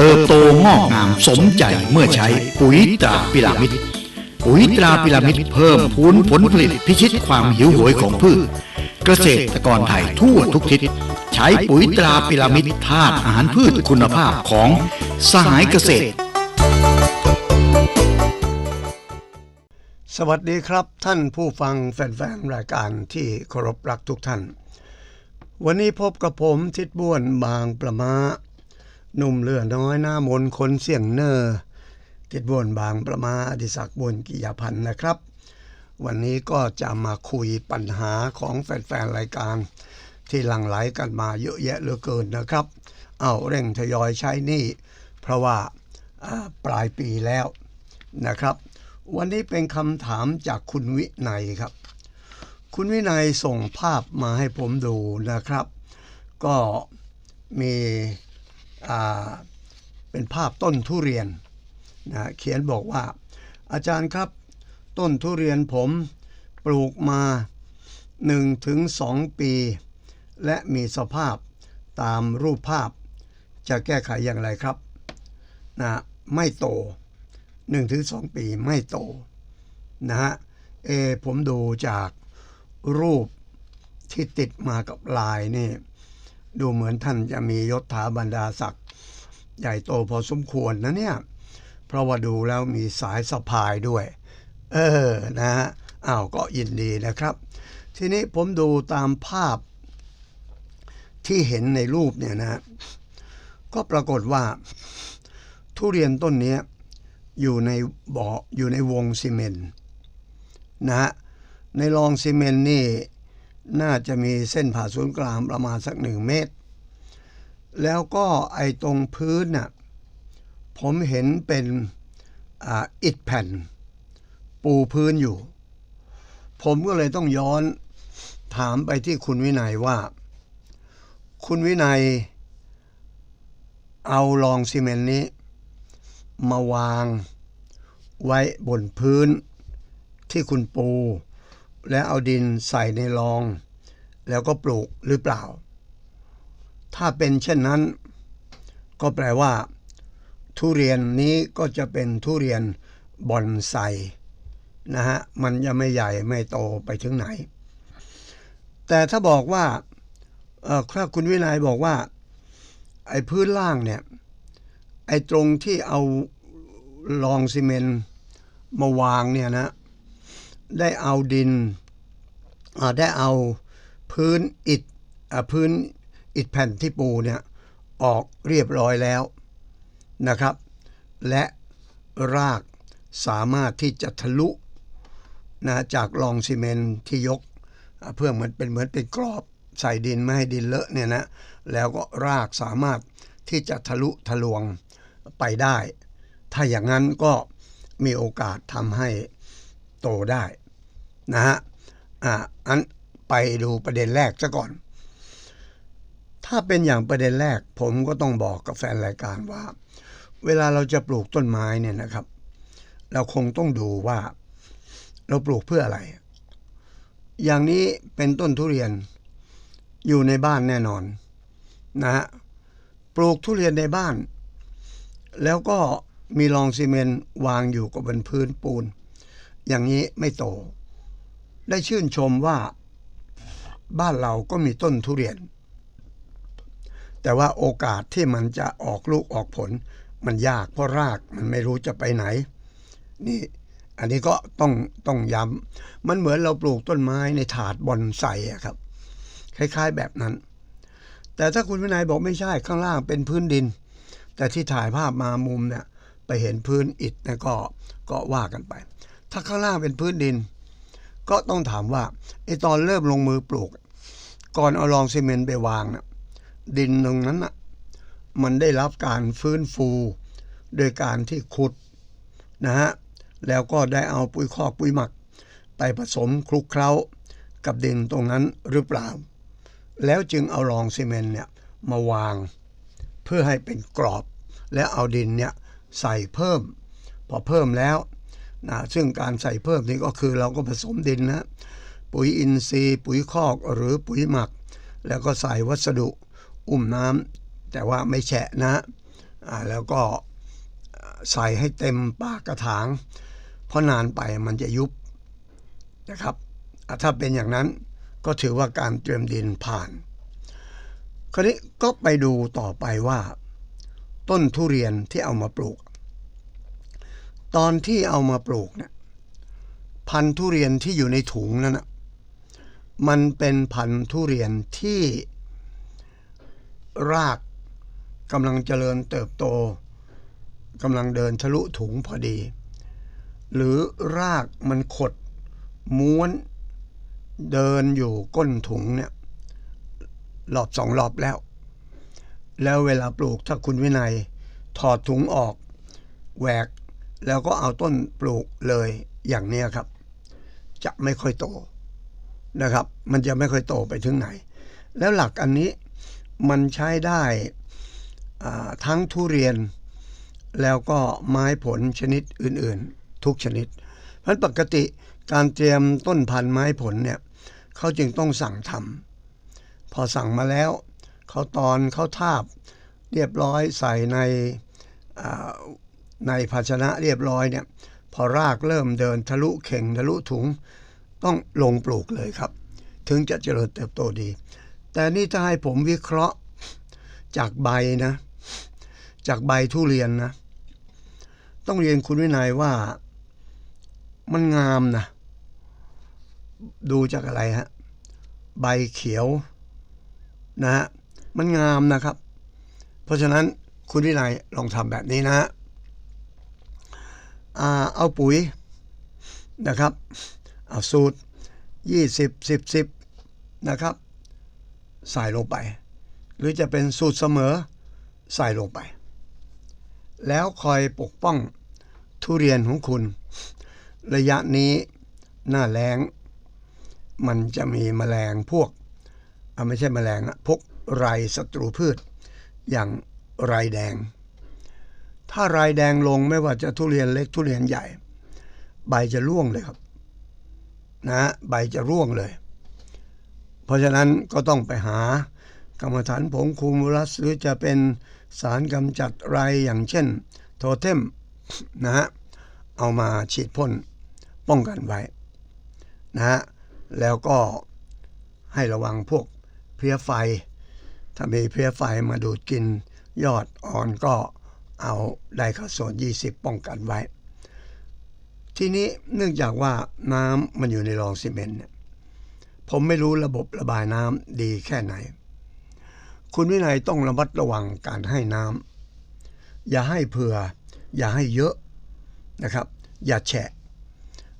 เติบโตงอกงามสมใจเมื่อใช้ปุ๋ยตราพิรามิดปุ๋ยตราพิรามิดเพิ่มพูนผลผลิตพิชิตความหิวโหยของพืช เกษตรกรไทยทั่วทุกทิศ ใช้ปุ๋ยตราพิรามิดธาตุอาหารพืชคุณภาพของสหายเกษตร สวัสดีครับท่านผู้ฟังแฟนๆรายการที่เคารพรักทุกท่าน วันนี้พบกับผมทิดบ้วนบางประมา หนุ่มเลือน้อยหน้ามนคนเสียงเนอร์ทิดบวนบางประมาอดิศักดิ์บุญกิยาพันธ์นะครับ วันนี้ก็จะมาคุยปัญหาของแฟนๆรายการ ที่หลั่งไหลกันมาเยอะแยะเหลือเกินนะครับ เอาเร่งทยอยใช้นี่ เพราะว่าาปลายปีแล้วนะครับ วันนี้เป็นคำถามจากคุณวินัยครับ คุณวินัยส่งภาพมาให้ผมดูนะครับ ก็มี เป็นภาพต้นทุเรียนนะเขียนบอกว่า อาจารย์ครับต้นทุเรียนผมปลูกมา 1-2 ปี และมีสภาพตามรูปภาพจะแก้ไขอย่างไรครับนะไม่โต 1-2 ปีไม่โตนะฮะเออผมดูจากรูปที่ติดมากับลายนี่ ดูเหมือนท่านจะมียศถาบรรดาศักดิ์ใหญ่โตพอสมควรนะเนี่ย เพราะว่าดูแล้วมีสายสะพายด้วย เออนะฮะอ้าวก็ยินดีนะครับ ทีนี้ผมดูตามภาพที่เห็นในรูปเนี่ยนะก็ปรากฏว่า ทุเรียนต้นนี้อยู่ในบ่ออยู่ในวงซีเมนต์นะฮะในรองซีเมนต์นี่ น่าจะมีเส้นผ่าศูนย์กลางประมาณสักหนึ่งเมตร แล้วก็ไอ้ตรงพื้นน่ะผมเห็นเป็นออิฐแผ่น ปูพื้นอยู่ ผมก็เลยต้องย้อนถามไปที่คุณวินัยว่า คุณวินัยเอารองซีเมนต์นี้ มาวางไว้บนพื้นที่คุณปู แล้วเอาดินใส่ในรอง แล้วก็ปลูกหรือเปล่า ถ้าเป็นเช่นนั้น ก็แปลว่า ทุเรียนนี้ก็จะเป็นทุเรียนบอนไซนะฮะมันจะไม่ใหญ่ไม่โตไปถึงไหน แต่ถ้าบอกว่าเอ่อถ้าคุณวินัยบอกว่า ไอ้พื้นล่างเนี่ยไอ้ตรงที่เอารองซีเมนต์มาวางเนี่ยนะ ได้เอาดินได้เอาพื้นอิฐพื้นอิฐแผ่นที่ปูเนี่ยออกเรียบร้อยแล้วนะครับ และรากสามารถที่จะทะลุนะจากรองซีเมนที่ยก เพื่อเหมือนเป็นเหมือนเป็นกรอบใส่ดินไม่ให้ดินเลอะเนี่ยนะแล้วก็รากสามารถที่จะทะลุทะลวงไปได้ ถ้าอย่างนั้นก็มีโอกาสทำให้ โตได้นะฮะอ่าอันไปดูประเด็นแรกซะก่อน ถ้าเป็นอย่างประเด็นแรก ผมก็ต้องบอกกับแฟนรายการว่า เวลาเราจะปลูกต้นไม้เนี่ยนะครับ เราคงต้องดูว่า เราปลูกเพื่ออะไร อย่างนี้เป็นต้นทุเรียนอยู่ในบ้านแน่นอนนะฮะปลูกทุเรียนในบ้าน แล้วก็มีรองซีเมนต์วางอยู่กับบนพื้นปูน อย่างนี้ไม่โต ได้ชื่นชมว่าบ้านเราก็มีต้นทุเรียน แต่ว่าโอกาสที่มันจะออกลูกออกผล มันยากเพราะรากมันไม่รู้จะไปไหน นี่อันนี้ก็ต้องต้องย้ำมันเหมือนเราปลูกต้นไม้ในถาดบอนไซอะครับ คล้ายๆแบบนั้น แต่ถ้าคุณวินัยบอกไม่ใช่ข้างล่างเป็นพื้นดิน แต่ที่ถ่ายภาพมามุมเนี่ยไปเห็นพื้นอิฐเนะก็ก็ว่ากันไป ถ้าข้างล่างเป็นพื้นดิน ก็ต้องถามว่าไอตอนเริ่มลงมือปลูก ก่อนเอารองซีเมนต์ไปวางนะดินตรงนั้นนะมันได้รับการฟื้นฟู โดยการที่ขุดนะฮะแล้วก็ได้เอาปุ๋ยคอกปุ๋ยหมัก ไปผสมคลุกเคล้ากับดินตรงนั้นหรือเปล่า แล้วจึงเอารองซีเมนต์เนี่ยมาวาง เพื่อให้เป็นกรอบ แล้วเอาดินเนี่ยใส่เพิ่ม พอเพิ่มแล้ว นะซึ่งการใส่เพิ่มนี่ก็คือเราก็ผสมดินนะปุ๋ยอินทรีย์ ปุ๋ยคอกหรือปุ๋ยหมัก แล้วก็ใส่วัสดุอุ้มน้ำแต่ว่าไม่แฉะนะแล้วก็ใส่ให้เต็มปากกระถาง เพราะนานไปมันจะยุบนะครับ ถ้าเป็นอย่างนั้นก็ถือว่าการเตรียมดินผ่าน คราวนี้ก็ไปดูต่อไปว่า ต้นทุเรียนที่เอามาปลูก ตอนที่เอามาปลูกเนี่ยพันธุ์ทุเรียนที่อยู่ในถุงนั้นนะมันเป็นพันธุ์ทุเรียนที่รากกำลังเจริญเติบโตกำลังเดินทะลุถุงพอดี หรือรากมันขด ม้วนเดินอยู่ก้นถุงเนี่ยรอบสองรอบแล้ว แล้วเวลาปลูกถ้าคุณวินัย ถอดถุงออก แหวก แล้วก็เอาต้นปลูกเลยอย่างเนี้ยครับ จะไม่ค่อยโตนะครับ มันจะไม่ค่อยโตไปถึงไหน แล้วหลักอันนี้มันใช้ได้ทั้งทุเรียน แล้วก็ไม้ผลชนิดอื่นๆ ทุกชนิด เพราะปกติการเตรียมต้นพันธุ์ไม้ผลเนี่ยเขาจึงต้องสั่งทำพอสั่งมาแล้วเขาตอนเขาทาบเรียบร้อยใส่ใน ในภาชนะเรียบร้อยเนี่ยพอรากเริ่มเดินทะลุเข่งทะลุถุง ต้องลงปลูกเลยครับ ถึงจะเจริญเติบโตดี แต่นี่ถ้าให้ผมวิเคราะห์จากใบนะ จากใบทุเรียนนะ ต้องเรียนคุณวินัยว่ามันงามนะ ดูจากอะไรฮะ ใบเขียวนะฮะมันงามนะครับ เพราะฉะนั้นคุณวินัยลองทำแบบนี้นะฮะ เอาปุ๋ยนะครับเอาสูตร 20 10 10นะครับ ใส่ลงไป หรือจะเป็นสูตรเสมอใส่ลงไป แล้วคอยปกป้องทุเรียนของคุณ ระยะนี้หน้าแล้งมันจะมีแมลงพวกไม่ใช่แมลงอะพวกไรศัตรูพืช อย่างไรแดง ถ้าไรแดงลงไม่ว่าจะทุเรียนเล็กทุเรียนใหญ่ ใบจะร่วงเลยครับ นะใบจะร่วงเลย เพราะฉะนั้นก็ต้องไปหากรรมฐานผงคูมูลัส หรือจะเป็นสารกำจัดไรอย่างเช่น โทเทมนะฮะเอามาฉีดพ่นป้องกันไว้นะฮะแล้วก็ให้ระวังพวกเพลี้ยไฟ ถ้ามีเพลี้ยไฟมาดูดกินยอดอ่อนก็ เอาไดคาโซน 20 ป้องกันไว้ ทีนี้เนื่องจากว่าน้ำมันอยู่ในรองซีเมนต์เนี่ยผมไม่รู้ระบบระบายน้ำดีแค่ไหน คุณวินัยต้องระมัดระวังการให้น้ำอย่าให้เผื่อ อย่าให้เยอะนะครับ อย่าแฉะ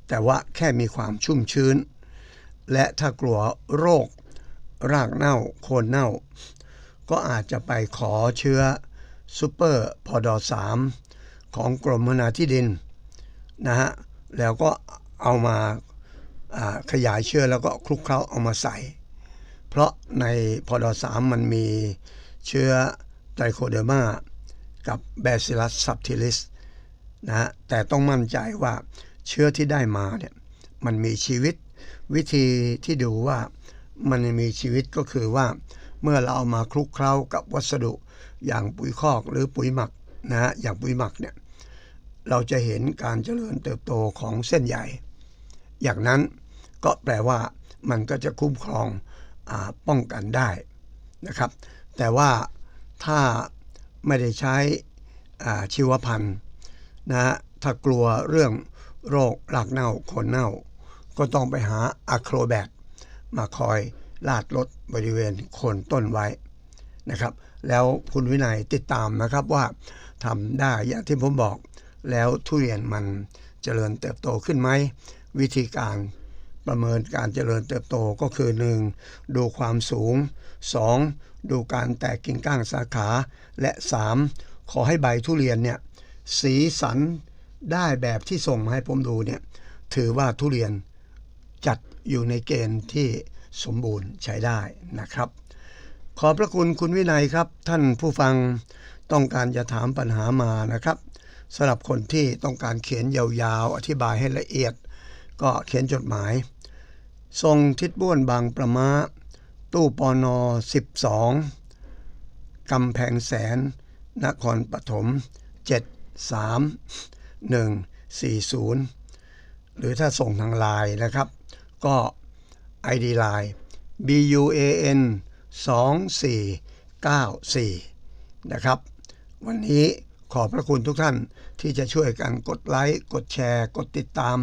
แต่ว่าแค่มีความชุ่มชื้น และถ้ากลัวโรค รากเน่า โคนเน่า ก็อาจจะไปขอเชื้อ ซูเปอร์พอดอสามของกรมพัฒนาที่ดินนะฮะแล้วก็เอามาขยายเชื้อแล้วก็คลุกเคล้าเอามาใส่ เพราะในพอดอสามมันมีเชื้อไตรโคเดอร์มากับแบซิลัสซับทิลิสนะฮะแต่ต้องมั่นใจว่าเชื้อที่ได้มาเนี่ยมันมีชีวิตวิธีที่ดูว่ามันมีชีวิตก็คือว่า เมื่อเราเอามาคลุกเคล้ากับวัสดุอย่างปุ๋ยคอกหรือปุ๋ยหมักนะฮะอย่างปุ๋ยหมักเนี่ยเราจะเห็นการเจริญเติบโตของเส้นใหญ่ อย่างนั้นก็แปลว่ามันก็จะคุ้มครองอป้องกันได้นะครับ แต่ว่าถ้าไม่ได้ใช้ชีวพันธุ์นะถ้ากลัวเรื่องโรครากเน่าคนเน่า ก็ต้องไปหาอะโครแบตมาคอย ลาดรถบริเวณโคนต้นไว้นะครับ แล้วคุณวินัยติดตามนะครับว่าทำได้อย่างที่ผมบอก แล้วทุเรียนมันเจริญเติบโตขึ้นไหม วิธีการประเมินการเจริญเติบโตก็คือ 1. ดูความสูง 2. ดูการแตกกิ่งก้างสาขา และ 3. ขอให้ใบทุเรียนเนี่ยสีสันได้แบบที่ส่งมาให้ผมดูเนี่ยถือว่าทุเรียนจัดอยู่ในเกณฑ์ที่ สมบูรณ์ใช้ได้นะครับ ขอบพระคุณคุณวินัยครับ ท่านผู้ฟังต้องการจะถามปัญหามานะครับสำหรับคนที่ต้องการเขียนยาวๆ อธิบายให้ละเอียด ก็เขียนจดหมาย ทรงทิศบ้วนบางประมาตู้ปอนอ12กำแพงแสน นครปฐม73140 หรือถ้าส่งทางไลน์นะครับ ก็ ID Line BUAN 2494 นะครับ วันนี้ขอบพระคุณทุกท่านที่จะช่วยกันกดไลค์กดแชร์ กดติดตาม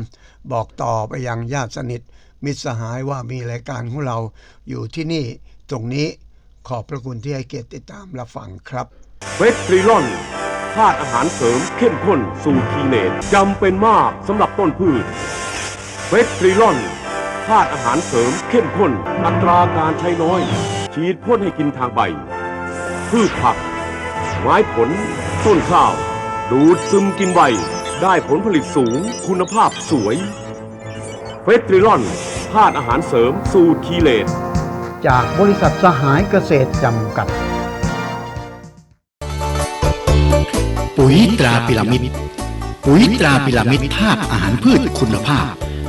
บอกต่อไปยังญาติสนิท มิตรสหายว่ามีรายการของเราอยู่ที่นี่ตรงนี้ขอบพระคุณที่ให้เกียรติติดตามรับฟังครับเวสตรีลอนธาตุอาหารเสริมเข้มข้นสู่ทีเนตจำเป็นมากสำหรับต้นพืชเวสตรีลอน ธาตุอาหารเสริมเข้มข้น อัตราการใช้น้อย ฉีดพ่นให้กินทางใบ พืชผัก ไม้ผล ต้นข้าว ดูดซึมกินใบ ได้ผลผลิตสูง คุณภาพสวยเวสตรีลอนธาตุอาหารเสริมสูตรคีเลตจากบริษัทสหายเกษตรจำกัด ปุ๋ยตราพิรามิด ปุ๋ยตราพิรามิดธาตุอาหารพืชคุณภาพ